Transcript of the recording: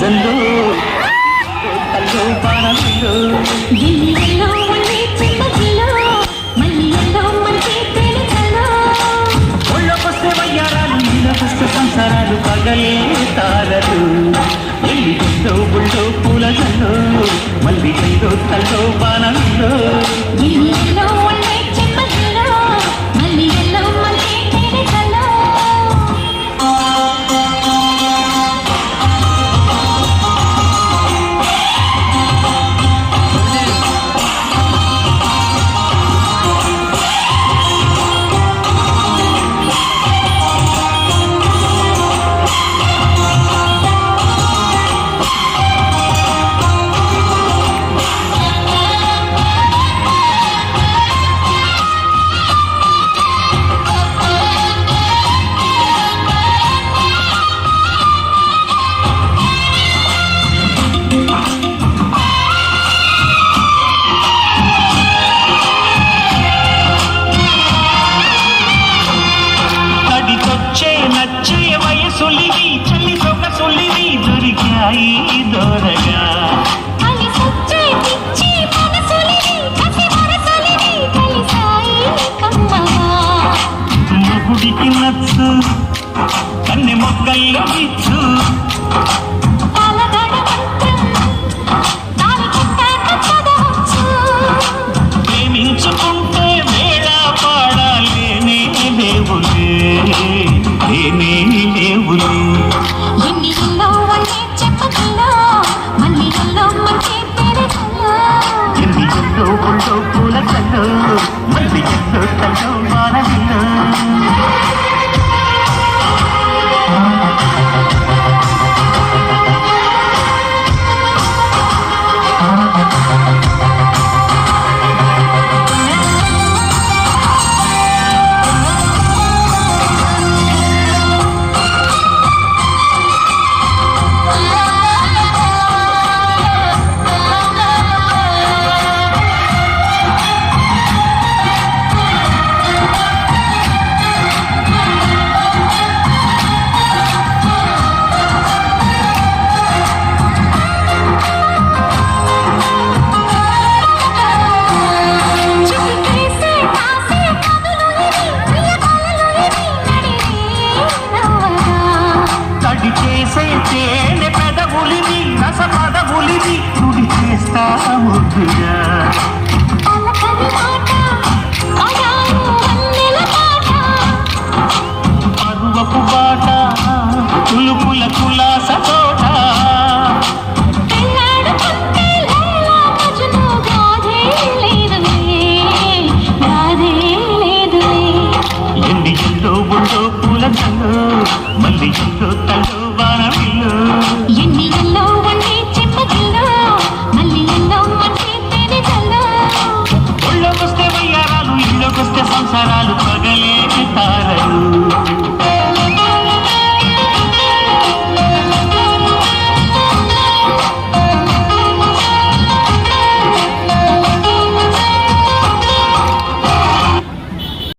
జల్లు. పళ్ళు పానలు గిన్నెలో ఉండి చింతకిలో మల్లిలో మంచి తెలుసలో ఒళ్ళకొస్తే వయ్యారాలు నీలకొస్తే సంసారాలు పగలే తారలు. ఎల్లి గుండో గుండో పూల జల్లు మల్లి గండో తల్లో పానలో ఇచ్చు అన్ని మొక్కల్లో ఇచ్చు. ప్రేమించుకుంటే వేళ పాడాలి నీ దేవులే నీ దేవులే. పూల కళ్ళు మళ్ళీ ఎన్నో కళ్ళు మానవిలో వ్యాస పదవులివి నుడి చేస్తా ముద్దుగా నవరాలు పగలేకి పారలు.